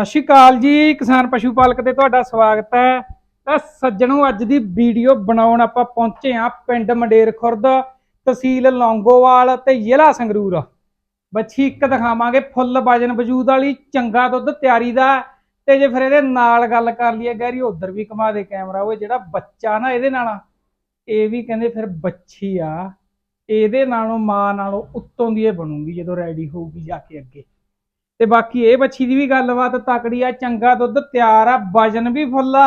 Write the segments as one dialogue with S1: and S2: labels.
S1: ਸਤਿ ਸ਼੍ਰੀ ਅਕਾਲ ਜੀ, ਕਿਸਾਨ ਪਸ਼ੂ ਪਾਲਕ ਤੇ ਤੁਹਾਡਾ ਸਵਾਗਤ ਹੈ। ਤਾਂ ਸੱਜਣੋ, ਅੱਜ ਦੀ ਵੀਡੀਓ ਬਣਾਉਣ ਆਪਾਂ ਪਹੁੰਚੇ ਹਾਂ ਪਿੰਡ ਮੰਡੇਰ ਖੁਰਦ, ਤਹਿਸੀਲ ਲੌਂਗੋਵਾਲ ਤੇ ਜ਼ਿਲ੍ਹਾ ਸੰਗਰੂਰ। ਬੱਚੀ, ਇੱਕ ਦਿਖਾਵਾਂਗੇ ਫੁੱਲ ਵਜਨ ਵਜੂਦ ਵਾਲੀ, ਚੰਗਾ ਦੁੱਧ ਤਿਆਰੀ ਦਾ। ਤੇ ਜੇ ਫਿਰ ਇਹਦੇ ਨਾਲ ਗੱਲ ਕਰ ਲਈਏ ਗੈਰੀ ਉਧਰ ਵੀ ਕਮਾ ਦੇ ਕੈਮਰਾ। ਉਹ ਜਿਹੜਾ ਬੱਚਾ ਨਾ ਇਹਦੇ ਨਾਲ, ਇਹ ਵੀ ਕਹਿੰਦੇ ਫਿਰ ਬੱਚੀ ਆ। ਇਹਦੇ ਨਾਲੋਂ, ਮਾਂ ਨਾਲੋਂ ਉੱਤੋਂ ਦੀ ਇਹ ਬਣੂਗੀ, ਜਦੋਂ ਰੈਡੀ ਹੋਊਗੀ ਜਾ ਕੇ ਅੱਗੇ। ਤੇ ਬਾਕੀ ਇਹ ਬੱਚੀ ਦੀ ਵੀ ਗੱਲਬਾਤ ਤਕੜੀ ਆ ਚੰਗਾ ਦੁੱਧ ਤਿਆਰ ਆ ਵਜਨ ਵੀ ਫੁੱਲਾ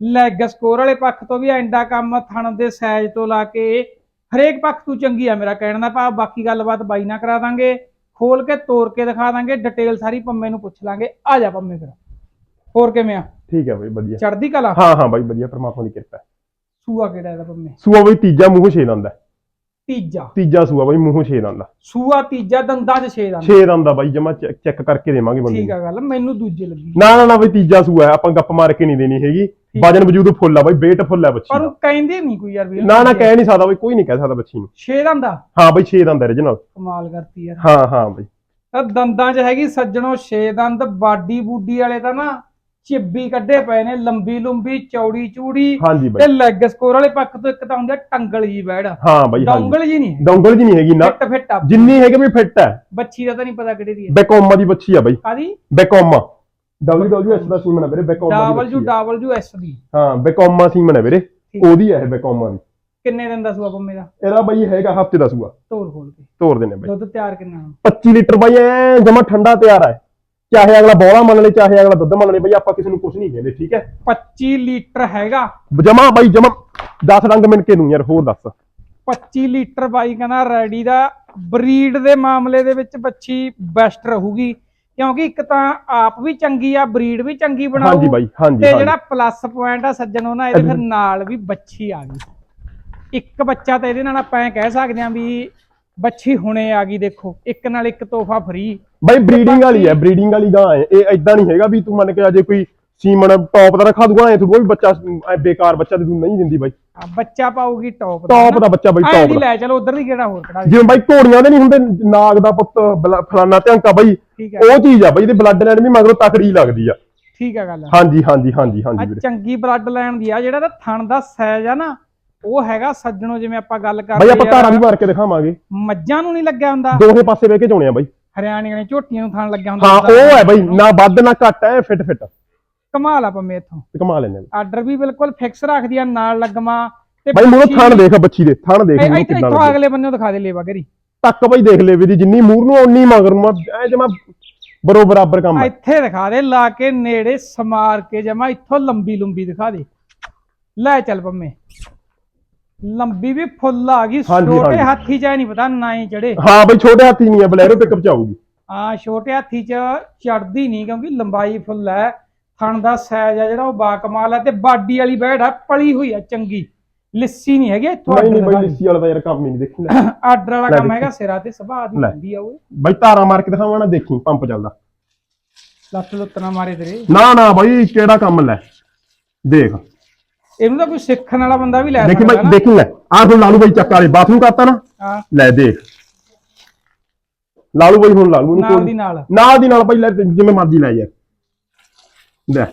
S1: ਲੈਗ ਸਕੋਰ ਵਾਲੇ ਪੱਖ ਤੋਂ ਵੀ ਐਂਡਾ ਕੰਮ ਥਣ ਦੇ ਸਾਈਜ਼ ਤੋਂ ਲਾ ਕੇ ਹਰੇਕ ਪੱਖ ਤੋਂ ਚੰਗੀ ਆ ਮੇਰਾ ਕਹਿਣ ਦਾ ਭਾਵ। ਬਾਕੀ ਗੱਲਬਾਤ ਬਾਈ ਨਾਲ ਕਰਾ ਦਾਂਗੇ ਖੋਲ ਕੇ ਤੋੜ ਕੇ ਦਿਖਾ ਦਾਂਗੇ ਡਿਟੇਲ ਸਾਰੀ ਪੰਮੇ ਨੂੰ ਪੁੱਛ ਲਾਂਗੇ। ਆ ਜਾ ਪੰਮੇ ਫਿਰ। ਹੋਰ ਕਿਵੇਂ ਆ?
S2: ਠੀਕ ਹੈ ਬਾਈ ਵਧੀਆ।
S1: ਚੜਦੀ ਕਲਾ?
S2: ਹਾਂ ਹਾਂ ਬਾਈ ਵਧੀਆ ਪਰਮਾਤਮਾ ਦੀ ਕਿਰਪਾ।
S1: ਸੂਆ ਕਿਹੜਾ ਇਹਦਾ ਪੰਮੇ?
S2: ਸੂਆ ਬਾਈ ਤੀਜਾ ਮੂੰਹ ਛੇ ਦੰਦ ਹੈ
S1: ਤੀਜਾ।
S2: ਤੀਜਾ ਸੂਆ ਬਾਈ ਮੂੰਹ ਛੇ ਦੰਦ ਦਾ
S1: ਸੂਆ ਤੀਜਾ ਦੰਦਾਂ 'ਚ ਛੇ ਦੰਦ।
S2: ਛੇ ਦੰਦ ਦਾ ਬਾਈ ਜਮਾ ਚੈੱਕ ਕਰਕੇ ਦੇਵਾਂਗੇ ਬੰਦੇ
S1: ਠੀਕ ਆ ਗੱਲ ਮੈਨੂੰ ਦੂਜੇ ਲੱਗੀ।
S2: ਨਾ ਨਾ ਨਾ ਬਾਈ ਤੀਜਾ ਸੂਆ ਆਪਾਂ ਗੱਪ ਮਾਰ ਕੇ ਨਹੀਂ ਦੇਣੀ ਹੈਗੀ। ਵਜਨ ਵਜੂਦ ਫੁੱਲ ਆ ਬਾਈ weight ਫੁੱਲ ਹੈ ਬੱਚੀ
S1: ਪਰ ਕਹਿੰਦੇ ਨਹੀਂ ਕੋਈ ਯਾਰ ਵੀ
S2: ਨਾ ਨਾ ਕਹਿ ਨਹੀਂ ਸਕਦਾ ਬਾਈ ਕੋਈ ਨਹੀਂ ਕਹਿ ਸਕਦਾ ਬੱਚੀ ਨੂੰ।
S1: ਛੇ ਦੰਦਾ
S2: ਹਾਂ ਬਾਈ ਛੇ ਦੰਦ ਹੈ original
S1: ਕਮਾਲ ਕਰਤੀ ਯਾਰ।
S2: ਹਾਂ ਹਾਂ ਬਾਈ।
S1: ਤਾਂ ਦੰਦਾਂ 'ਚ ਹੈਗੀ ਸੱਜਣੋ ਛੇ ਦੰਦ ਬਾਡੀ ਬੂਡੀ ਵਾਲੇ ਤਾਂ ਨਾ ਚਿੱਬੀ ਕੱਢੇ ਪਏ ਨੇ ਲੰਬੀ ਲੰਬੀ ਚੌੜੀ ਚੂੜੀ
S2: ਹਾਂਜੀ
S1: ਤੇ ਲੈਗ ਸਕੋਰ ਵਾਲੇ ਪੱਖ ਤੋਂ ਇੱਕ ਤਾਂ ਹੁੰਦਾ ਟੰਗਲ ਜੀ ਬੈੜ।
S2: ਹਾਂ ਬਾਈ
S1: ਡੌਂਗਲ ਜੀ ਨਹੀਂ
S2: ਡੌਂਗਲ ਜੀ ਨਹੀਂ ਹੈਗੀ ਨਾ
S1: ਫਿੱਟ ਫਿੱਟ ਆ।
S2: ਜਿੰਨੀ ਹੈਗੀ ਵੀ ਫਿੱਟ ਹੈ।
S1: ਬੱਚੀ ਦਾ ਤਾਂ ਨਹੀਂ ਪਤਾ ਕਿਹੜੇ ਦੀ ਹੈ।
S2: ਬੈਕੋਮਾ ਦੀ ਬੱਚੀ ਆ ਬਾਈ।
S1: ਕਾਦੀ
S2: ਬੈਕੋਮਾ। WWS ਦਾ ਸੀਮਨ ਹੈ ਵੀਰੇ ਬੈਕੋਮਾ ਦੀ ਆ।
S1: ਐਸ ਦੀ।
S2: ਹਾਂ ਬੈਕੋਮਾ ਸੀਮਨ ਹੈ ਵੀਰੇ। ਉਹਦੀ ਹੈ ਬੈਕੋਮਾ ਦੀ।
S1: ਕਿੰਨੇ ਦਿਨ ਦਾ ਸੂਆ ਪੰਮੇ ਦਾ?
S2: ਇਹਦਾ ਬਾਈ ਹੈਗਾ ਹਫ਼ਤੇ ਦਾ ਸੂਆ।
S1: ਤੋੜ ਖੋਲ ਕੇ।
S2: ਤੋਰ ਦੇਣੇ ਬਾਈ।
S1: ਦੁੱਧ ਤਿਆਰ ਕਿੰਨਾ? ਹੁਣ?
S2: 25 ਲੀਟਰ ਬਾਈ ਐ ਜਮਾ ਠੰਡਾ ਤਿਆਰ ਹੈ। ਚਾਹੇ ਅਗਲਾ ਬੋਲਾ ਮੰਨ ਲੇ ਚਾਹੇ ਅਗਲਾ ਦੁੱਧ ਮੰਨ ਲੇ ਬਈ ਆਪਾਂ ਕਿਸੇ ਨੂੰ ਕੁਝ ਨਹੀਂ ਕਹਿੰਦੇ ਠੀਕ ਹੈ?
S1: 25 ਲੀਟਰ ਹੈਗਾ।
S2: ਜਮਾ ਬਾਈ ਜਮਾ 10 ਰੰਗ ਮਿਣ ਕੇ ਦੂੰ ਯਾਰ ਹੋਰ ਦੱਸ।
S1: 25 ਲੀਟਰ ਬਾਈ ਕਹਿੰਦਾ ਰੈਡੀ ਦਾ। ਬਰੀਡ ਦੇ ਮਾਮਲੇ ਦੇ ਵਿੱਚ ਬੱਚੀ ਬੈਸਟ ਰਹੂਗੀ ਕਿਉਂਕਿ ਇੱਕ ਤਾਂ ਆਪ ਵੀ ਚੰਗੀ ਆ ਬਰੀਡ ਵੀ ਚੰਗੀ ਬਣਾਉ
S2: ਹਾਂਜੀ ਬਾਈ ਹਾਂਜੀ
S1: ਤੇ ਜਿਹੜਾ ਪਲੱਸ ਪੁਆਇੰਟ ਆ ਸੱਜਣੋ ਨਾ ਇਹਦੇ ਫਿਰ ਨਾਲ ਵੀ ਬੱਚੀ ਆ ਗਈ। ਇੱਕ ਬੱਚਾ ਤਾਂ ਇਹਦੇ ਨਾਲ ਆਪਾਂ ਕਹਿ ਸਕਦੇ ਆ ਵੀ ਬੱਚੀ ਹੁਣੇ ਆ ਗਈ ਦੇਖੋ ਇੱਕ ਨਾਲ ਇੱਕ ਤੋਹਫਾ ਫ੍ਰੀ
S2: ਬਾਈ ਬਰੀਡਿੰਗ ਵਾਲੀ ਹੈ ਬਰੀਡਿੰਗ ਵਾਲੀ ਗਾਂ ਹੈ। ਇਹ ਐਦਾਂ ਨਹੀਂ ਹੈਗਾ ਵੀ ਤੂੰ ਮੰਨ ਕੇ ਅਜੇ ਕੋਈ ਸੀਮਨ ਟੌਪ ਦਾ ਰਖਾ ਦੂਗਾ ਐ ਤੂੰ ਵੀ ਬੱਚਾ ਐਂ ਬੇਕਾਰ ਬੱਚਾ ਤੇ ਤੂੰ ਨਹੀਂ ਦਿੰਦੀ ਬਾਈ।
S1: ਬੱਚਾ ਪਾਊਗੀ ਟੌਪ
S2: ਟੌਪ ਦਾ ਬੱਚਾ ਬਾਈ ਟੌਪ
S1: ਦੀ। ਲੈ ਚਲੋ ਉਧਰ ਦੀ ਕਿਹੜਾ ਹੋਰ ਕਢਾ
S2: ਜਿਵੇਂ ਬਾਈ ਘੋੜੀਆਂ ਦੇ ਨਹੀਂ ਹੁੰਦੇ ਨਾਗ ਦਾ ਪੁੱਤ ਬਲਾ- ਫਲਾਨਾ ਧਿਆਂਕਾ ਬਾਈ
S1: ਠੀਕ ਹੈ।
S2: ਉਹ ਚੀਜ਼ ਆ ਬਾਈ ਇਹਦੇ ਬਲੱਡ ਲਾਈਨ ਵੀ ਮਗਰੋਂ ਤਕੜੀ ਲੱਗਦੀ ਆ।
S1: ਠੀਕ ਹੈ ਗੱਲ
S2: ਹਾਂਜੀ ਹਾਂਜੀ ਹਾਂਜੀ
S1: ਆ
S2: ਹਾਂਜੀ ਵੀਰੇ।
S1: ਚੰਗੀ ਬਲੱਡ ਲਾਈਨ ਦੀ ਆ ਜਿਹੜਾ ਤਾਂ ਥਣ ਦਾ ਸਾਈਜ਼ ਆ ਨਾ ਉਹ ਹੈਗਾ ਸੱਜਣੋ ਜਿਵੇਂ ਆਪਾਂ ਗੱਲ
S2: ਬਾਈ
S1: ਕਰਦੇ
S2: ਆਪਾਂ
S1: ਯਾਰ,
S2: ਧਾਰਾਂ ਵੀ ਮਾਰ ਕੇ ਦਿਖਾਵਾਂਗੇ।
S1: ਮੱਝਾਂ ਨੂੰ ਨਹੀਂ ਲੱਗਿਆ ਹੁੰਦਾ।
S2: ਦੋਹੇ ਪਾਸੇ ਵੇਖ ਕੇ ਚੋਣੇ ਆ ਬਾਈ।
S1: ਹਰਿਆਣੀਆਂ ਨੇ ਝੋਟੀਆਂ ਨੂੰ ਥਣ ਲੱਗਿਆ ਹੁੰਦਾ
S2: ਹਾਂ ਉਹ ਹੈ ਬਾਈ ਨਾ? ਵੱਧ ਨਾ ਘੱਟ ਹੈ ਫਿੱਟ ਫਿੱਟ।
S1: ਕਮਾਲ ਆ ਪੰਮੇ ਇੱਥੋਂ।
S2: ਤੇ ਕਮਾ
S1: ਆਰਡਰ ਵੀ ਬਿਲਕੁਲ ਫਿਕਸ ਰੱਖਦੀ ਆ ਨਾਲ ਲੱਗਮਾ ਤੇ
S2: ਬਾਈ
S1: ਬੱਚੀ-
S2: ਥਣ ਦੇਖ ਬੱਚੀ ਦੇ ਥਣ ਦੇਖ
S1: ਇਹ-
S2: ਮੂੰਹ
S1: ਇੱਥੇ-
S2: ਲੱਗੇ
S1: ਅਗਲੇ ਬੰਨੇ ਦਿਖਾ ਦੇ ਲੇਵਾ ਗਰੀ
S2: ਤੱਕ ਬਾਈ ਦੇਖ ਲੈ ਵੀ ਦੀ ਜਿੰਨੀ ਮੂਰ ਨੂੰ ਓਨੀ ਮਗਰ ਨੂੰ ਐ ਜਮਾ ਬਰੋ ਬਰਾਬਰ ਕੰਮ ਹੈ
S1: ਇੱਥੇ ਦਿਖਾ ਦੇ ਲਾ ਕੇ ਨੇੜੇ ਸਮਾਰ ਕੇ ਜਮਾ ਇੱਥੋਂ ਲੰਬੀ ਲੰਬੀ ਦਿਖਾ ਦੇ। ਲੈ ਚੱਲ ਪੰਮੇ। ਲੰਬੀ ਵੀ ਫੁੱਲ ਆ ਗਈ
S2: ਹਾਂਜੀ,
S1: ਛੋਟੇ
S2: ਹਾਂਜੀ।
S1: ਹਾਥੀ ਚ ਐ ਨਹੀਂ ਪਤਾ ਨਾ ਹੀ ਚੜੇ।
S2: ਹਾਂ ਬਾਈ ਛੋਟੇ ਹਾਥੀ ਨਹੀਂ ਹੈ ਬਲੈਰੋ ਪਿਕਅਪ ਚ ਆਊਗੀ।
S1: ਆ ਛੋਟੇ ਹਾਥੀ ਚ ਚੜਦੀ ਨਹੀਂ ਕਿਉਂਕਿ ਲੰਬਾਈ ਫੁੱਲ ਹੈ। ਥਣ ਦਾ ਸਾਈਜ਼ ਆ ਜਿਹੜਾ ਉਹ ਬਾ ਕਮਾਲ ਹੈ। ਤੇ ਬਾਡੀ ਵਾਲੀ ਬੈੜ ਆ ਪਲੀ ਹੋਈ ਆ ਚੰਗੀ। ਲਿੱਸੀ ਨਹੀਂ ਹੈਗੀ ਇੱਥੋਂ
S2: ਨਹੀਂ ਨਹੀਂ ਬਾਈ ਲਿੱਸੀ ਵਾਲਾ ਤਾਂ ਯਾਰ ਕੰਮ ਹੀ ਨਹੀਂ ਦੇਖੀ ਲੈ
S1: ਆਰਡਰ ਵਾਲਾ
S2: ਲੈ
S1: ਕੰਮ
S2: ਦੇਖੀ।
S1: ਹੈਗਾ ਸਿਰਾ ਤੇ ਸੁਭਾਅ ਦੀ
S2: ਲੈ।
S1: ਹੁੰਦੀ ਆ ਉਹ।
S2: ਬਾਈ ਧਾਰਾਂ ਮਾਰ ਕੇ ਦਿਖਾਵਾਂ ਨਾ ਦੇਖੀ ਪੰਪ ਚੱਲਦਾ।
S1: ਲੱਤ ਲੁੱਤ ਨਾ ਮਾਰੇ ਤੇਰੇ।
S2: ਨਾ ਨਾ ਬਾਈ ਕਿਹੜਾ ਕੰਮ ਲੈ। ਦੇਖ।
S1: ਇਹਨੂੰ ਤਾਂ ਕੋਈ ਸਿੱਖਣ ਵਾਲਾ ਬੰਦਾ ਵੀ ਲੈ
S2: ਦੇਖੀ
S1: ਨਾ।
S2: ਦੇਖੀ ਲੈ। ਆਹ ਹੁਣ ਲਾਲੂ ਬਾਈ ਚੱਕ ਵਾਲੇ ਬਾਥਰੂਮ ਕਰਤਾ ਨਾ। ਲੈ ਦੇਖ। ਲਾਲੂ ਬਾਈ ਹੁਣ ਲਾਲੂ ਨੂੰ
S1: ਨਾਲ ਦੀ ਨਾਲ।
S2: ਨਾਲ ਦੀ ਨਾਲ ਲੈ ਜਿਵੇਂ ਮਰਜ਼ੀ ਲੈ ਯਾਰ। ਲੈ।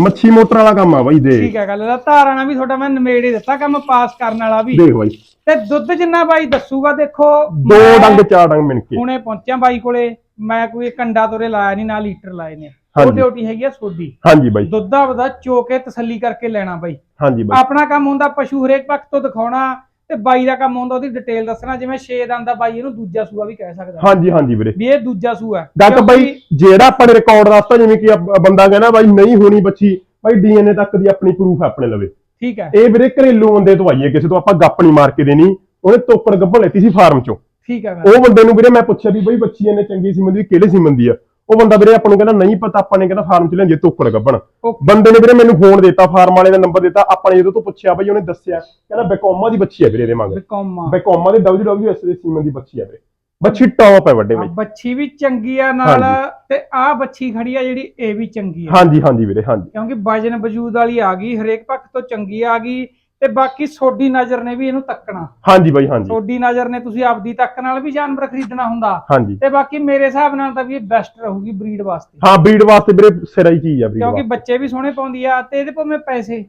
S2: ਮੱਛੀ ਮੋਟਰ ਵਾਲਾ ਕੰਮ ਆ ਬਾਈ ਦੇਖ।
S1: ਠੀਕ ਹੈ ਗੱਲ ਦਾ ਧਾਰਾਣਾ ਵੀ ਤੁਹਾਡਾ ਮੈਂ ਨਵੇੜੇ ਦਿੱਤਾ ਕੰਮ ਪਾਸ ਕਰਨ ਵਾਲਾ ਵੀ।
S2: ਦੇਖ ਬਾਈ।
S1: ਤੇ ਦੁੱਧ ਜਿੰਨਾ ਬਾਈ ਦੱਸੂਗਾ ਦੇਖੋ
S2: ਦੋ ਡੰਗ ਚਾਰ ਡੰਗ ਮਿਣ ਕੇ।
S1: ਹੁਣੇ ਪਹੁੰਚਿਆ ਬਾਈ ਕੋਲੇ ਮੈਂ ਕੋਈ ਕੰਡਾ ਤੋਰੇ ਲਾਇਆ ਨਹੀਂ ਨਾ ਲੀਟਰ ਲਾਏ ਨੇ। ਉਹ
S2: ਹਾਂਜੀ।
S1: ਡਿਊਟੀ ਹੈਗੀ ਆ ਸੋਡੀ
S2: ਹਾਂਜੀ ਬਾਈ।
S1: ਦੁੱਧਾ ਵਦਾ ਚੋ ਕੇ ਤਸੱਲੀ ਕਰਕੇ ਲੈਣਾ ਬਾਈ।
S2: ਹਾਂਜੀ ਬਾਈ।
S1: ਆਪਣਾ ਕੰਮ ਹੁੰਦਾ ਪਸ਼ੂ ਹਰੇਕ ਪੱਖ ਤੋਂ ਦਿਖਾਉਣਾ ਤੇ ਬਾਈ ਦਾ ਕੰਮ ਹੁੰਦਾ ਉਹਦੀ ਡਿਟੇਲ ਦੱਸਣਾ ਜਿਵੇਂ ਛੇ ਦੰਦ ਦਾ ਬਾਈ ਇਹਨੂੰ ਦੂਜਾ ਸੂਆ ਵੀ ਕਹਿ ਸਕਦਾ।
S2: ਹਾਂਜੀ ਹਾਂਜੀ ਵੀਰੇ।
S1: ਵੀ ਇਹ ਦੂਜਾ ਸੂਆ ਹੈ।
S2: ਗੱਲ ਬਾਈ
S1: ਕਿਉਂਕਿ
S2: ਜਿਹੜਾ ਆਪਾਂ ਨੇ ਰਿਕਾਰਡ ਦੱਸਤਾ ਜਿਵੇਂ ਕਿ ਬੰਦਾ ਕਹਿੰਦਾ ਬਾਈ ਨਹੀਂ ਹੋਣੀ ਬੱਚੀ ਬਾਈ ਡੀਐਨਏ ਤੱਕ ਦੀ ਆਪਣੀ ਪ੍ਰੂਫ ਆਪਣੇ ਲਵੇ।
S1: ਠੀਕ ਹੈ।
S2: ਇਹ ਵੀਰੇ ਘਰੇਲੂ ਬੰਦੇ ਤੋਂ ਆਈ ਹੈ ਕਿਸੇ ਤੋਂ ਆਪਾਂ ਗੱਪ ਨਹੀਂ ਮਾਰ ਕੇ ਦੇਣੀ। ਉਹਨੇ ਤੋਪੜ ਗੱਭਣ ਲੈਤੀ ਸੀ ਫਾਰਮ ਚੋਂ।
S1: ਠੀਕ ਹੈ। ਗੱਲ
S2: ਉਹ ਬੰਦੇ ਨੂੰ ਵੀਰੇ ਮੈਂ ਪੁੱਛਿਆ ਵੀ ਬਾਈ ਬੱਚੀ ਇਹਨੇ ਚੰਗੀ ਸੀਮਨ ਦੀ ਕਿਹੜੇ ਸੀਮਨ ਦੀ ਆ? ਉਹ ਬੰਦਾ ਵੀਰੇ ਆਪਾਂ ਨੂੰ ਕਹਿੰਦਾ ਨਹੀਂ ਪਤਾ ਆਪਾਂ ਨੇ ਕਹਿੰਦਾ ਫਾਰਮ ਚ ਲੈਂਦੀ ਗੱਭਣ
S1: Okay.
S2: ਬੰਦੇ ਨੇ ਵੀਰੇ ਮੈਨੂੰ ਫੋਨ ਦਿੱਤਾ ਫਾਰਮ ਵਾਲੇ ਦਾ ਨੰਬਰ ਦਿੱਤਾ ਆਪਾਂ ਨੇ ਜਦੋਂ ਤੋਂ ਪੁੱਛਿਆ ਬਾਈ ਉਹਨੇ ਦੱਸਿਆ ਕਹਿੰਦਾ ਬੈਕੋਮਾ ਦੀ ਬੱਚੀ ਹੈ ਵੀਰੇ ਇਹਦੇ ਮੰਗ
S1: ਬਿਕੌਮਾ।
S2: ਬੈਕੋਮਾ ਦੇ WWS ਦੇ ਸੀਮਨ ਦੀ ਬੱਚੀ ਹੈ ਵੀਰੇ। ਬੱਚੀ ਟੌਪ ਹੈ ਵੱਡੇ ਬਾਈ
S1: ਬੱਚੀ ਵੀ ਚੰਗੀ ਆ ਨਾਲ। ਤੇ ਆ ਬੱਚੀ ਖੜੀ ਆ ਜਿਹੜੀ ਇਹ ਵੀ ਚੰਗੀ ਆ।
S2: ਹਾਂਜੀ ਹਾਂਜੀ ਵੀਰੇ ਹਾਂਜੀ।
S1: ਕਿਉਂਕਿ ਵਜਨ ਵਜੂਦ ਵਾਲੀ ਆ ਗਈ ਹਰੇਕ ਪੱਖ ਤੋਂ ਚੰਗੀ ਆ ਗਈ ਤੇ ਬਾਕੀ ਸੋਡੀ ਨਜ਼ਰ ਨੇ ਵੀ ਇਹਨੂੰ ਤੱਕਣਾ।
S2: ਹਾਂਜੀ ਬਾਈ ਹਾਂਜੀ।
S1: ਸੋਡੀ ਨਜ਼ਰ ਨੇ ਤੁਸੀਂ ਆਪਦੀ ਤੱਕ ਨਾਲ ਵੀ ਜਾਨਵਰ ਖਰੀਦਣਾ ਹੁੰਦਾ।
S2: ਹਾਂਜੀ।
S1: ਤੇ ਬਾਕੀ ਮੇਰੇ ਹਿਸਾਬ ਨਾਲ ਤਾਂ ਵੀ ਇਹ ਬੈਸਟ ਰਹੂਗੀ ਬਰੀਡ ਵਾਸਤੇ।
S2: ਹਾਂ ਬਰੀਡ ਵਾਸਤੇ ਵੀਰੇ ਸਿਰਾ ਹੀ ਚੀਜ਼ ਆ ਬਰੀਡ
S1: ਕਿਉਂਕਿ ਬੱਚੇ ਵੀ ਸੋਹਣੇ ਪਾਉਂਦੀ ਆ ਤੇ ਇਹਦੇ ਭਾਵੇਂ ਪੈਸੇ।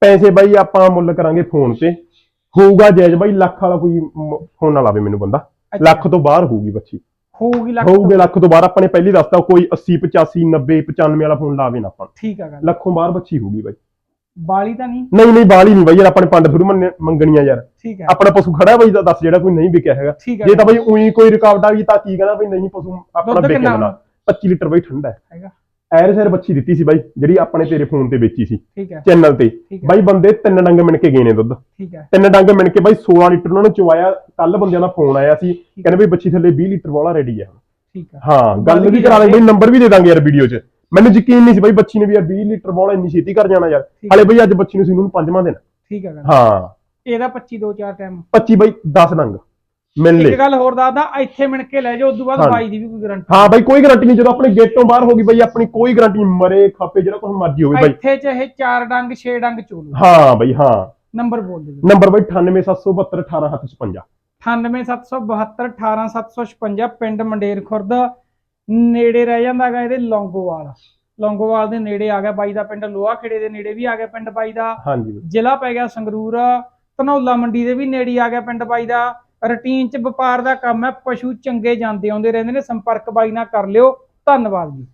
S2: ਪੈਸੇ ਬਾਈ ਆਪਾਂ ਮੁੱਲ ਕਰਾਂਗੇ ਫੋਨ ਤੇ। ਹੋਊਗਾ ਜਾਇਜ਼ ਬਾਈ ਲੱਖ ਵਾਲਾ ਕੋਈ ਫੋਨ ਨਾ ਲਾਵੇ ਮੈਨੂੰ ਬੰਦਾ। ਲੱਖ ਤੋਂ ਬਾਹਰ ਹੋਊਗੀ ਬੱਚੀ।
S1: ਹੋਊਗੀ ਲੱਖ
S2: ਹੋਊਗੇ ਲੱਖ ਤੋਂ ਬਾਹਰ ਆਪਾਂ ਨੇ ਪਹਿਲੀ ਦੱਸਤਾ ਕੋਈ 80 85 90 95 ਵਾਲਾ ਫੋਨ ਲਾਵੇ ਨਾ ਆਪਾਂ।
S1: ਠੀਕ ਆ ਗੱਲ।
S2: ਲੱਖੋਂ ਬਾਹਰ ਬੱਚੀ ਹੋਊਗੀ ਬਾਈ।
S1: ਬਾਲੀ ਤਾਂ ਨਹੀਂ?
S2: ਨਹੀਂ ਨਹੀਂ ਬਾਲੀ ਨਹੀਂ ਬਾਈ ਯਾਰ ਆਪਣੇ ਪੰਡ ਥੋੜੀ ਮੰਗਣੀਆਂ ਯਾਰ।
S1: ਠੀਕ ਹੈ।
S2: ਆਪਣਾ ਪਸ਼ੂ ਖੜਾ ਬਾਈ ਦਾ ਦੱਸ ਜਿਹੜਾ ਕੋਈ ਨਹੀਂ ਵਿਕਿਆ ਹੈਗਾ। ਜੇ ਤਾਂ ਬਾਈ ਉਹੀ ਕੋਈ ਰੁਕਾਵਟ ਆ ਗਈ ਤਾਂ ਕੀ ਕਹਣਾ ਬਈ ਨਹੀਂ ਪਸ਼ੂ ਆਪਣਾ ਵਿਕਿਆ ਨਾ 25 ਲੀਟਰ ਬਾਈ ਠੰਡਾ ਹੈ।
S1: ਹੈਗਾ।
S2: ਐਰ ਸੈਰ ਬੱਚੀ ਦਿੱਤੀ ਸੀ ਬਾਈ ਜਿਹੜੀ ਆਪਣੇ ਤੇਰੇ ਫੋਨ ਤੇ ਵੇਚੀ ਸੀ। ਚੈਨਲ ਤੇ। ਬਾਈ ਬੰਦੇ ਤਿੰਨ ਡੰਗ ਮਿਣ ਕੇ ਗਏ ਨੇ ਦੁੱਧ।
S1: ਠੀਕ ਹੈ।
S2: ਤਿੰਨ ਡੰਗ ਮਿਣ ਕੇ ਬਾਈ 16 ਲੀਟਰ ਉਹਨਾਂ ਨੇ ਚੁਆਇਆ। ਕੱਲ ਬੰਦਿਆਂ ਦਾ ਫੋਨ ਆਇਆ ਸੀ। ਕਹਿੰਦੇ ਬਈ ਬੱਚੀ ਥੱਲੇ 20 ਲੀਟਰ ਵਾਲਾ ਰੈਡੀ ਆ।
S1: ਠੀਕ ਹੈ।
S2: ਹਾਂ ਗੱਲ ਵੀ ਕਰਾ। ਬਈ ਨੰਬਰ ਵੀ ਦੇ ਦਾਂਗੇ ਯਾਰ ਵੀਡੀਓ 'ਚ। ਮੈਨੂੰ ਯਕੀਨ ਨਹੀਂ ਸੀ ਬਾਈ ਬੱਚੀ ਨੇ ਵੀ ਯਾਰ 20 ਲੀਟਰ ਵਾਲਾ ਇੰਨੀ ਛੇਤੀ ਕਰ ਜਾਣਾ ਯਾਰ।
S1: ਠੀਕ।
S2: ਹਲੇ ਬਈ ਅੱਜ ਬੱਚੀ ਨੂੰ ਸੀ ਨੂੰ ਪੰਜਵਾਂ ਦਿਨ
S1: ਠੀਕ ਹੈ ਗੱਲ।
S2: ਹਾਂ।
S1: ਇਹਦਾ 25 ਦੋ ਚਾਰ ਟਾਈਮ
S2: 25 ਬਾਈ 10 ਡੰਗ ਮਿਲ
S1: ਇੱਕ
S2: ਲੈ।
S1: ਗੱਲ ਹੋਰ ਦੱਸਦਾ ਇੱਥੇ ਮਿਣ ਕੇ ਲੈ ਜਾਓ ਉਦੋਂ ਬਾਅਦ
S2: ਹਾਂਜੀ।
S1: ਬਾਈ ਦੀ ਵੀ ਕੋਈ ਗਾਰੰਟੀ
S2: ਹਾਂ ਬਾਈ ਕੋਈ ਗਾਰੰਟੀ ਨਹੀਂ। ਜਦੋਂ ਆਪਣੇ ਗੇਟੋਂ ਬਾਹਰ ਹੋ ਗਈ ਬਾਈ ਆਪਣੀ ਕੋਈ ਗਾਰੰਟੀ ਨਹੀਂ। ਮਰੇ ਖਾਪੇ ਜਿਹੜਾ ਕੁਝ ਮਰਜ਼ੀ ਹੋਵੇ ਬਾਈ।
S1: ਇੱਥੇ ਚਾਹੇ ਚਾਰ ਡੰਗ 6 ਡੰਗ ਚੋਲੋ।
S2: ਹਾਂ ਬਾਈ ਹਾਂ।
S1: ਨੰਬਰ ਬੋਲ ਦਿਓ
S2: ਨੰਬਰ ਬਾਈ 98772 18756
S1: 98772 18756 ਪਿੰਡ ਮੰਡੇਰ ਖੁਰਦ। ਨੇੜੇ ਰਹਿ ਜਾਂਦਾਗਾ ਇਹਦੇ ਲੌਂਗੋਵਾਲ। ਲੌਂਗੋਵਾਲ ਦੇ ਨੇੜੇ ਆ ਗਿਆ ਬਾਈ ਦਾ ਪਿੰਡ ਲੋਹਾ ਖੇੜੇ ਦੇ ਨੇੜੇ ਵੀ ਆ ਗਿਆ ਪਿੰਡ ਬਾਈ ਦਾ।
S2: ਹਾਂਜੀ।
S1: ਜ਼ਿਲ੍ਹਾ ਪੈ ਗਿਆ ਸੰਗਰੂਰ ਧਨੌਲਾ ਮੰਡੀ ਦੇ ਵੀ ਨੇੜੇ ਆ ਗਿਆ ਪਿੰਡ ਬਾਈ ਦਾ। ਰੂਟੀਨ ਚ ਵਪਾਰ ਦਾ ਕੰਮ ਹੈ ਪਸ਼ੂ ਚੰਗੇ ਜਾਂਦੇ ਆਉਂਦੇ ਰਹਿੰਦੇ ਨੇ ਸੰਪਰਕ ਬਾਈ ਨਾਲ ਕਰ ਲਿਓ। ਧੰਨਵਾਦ ਜੀ।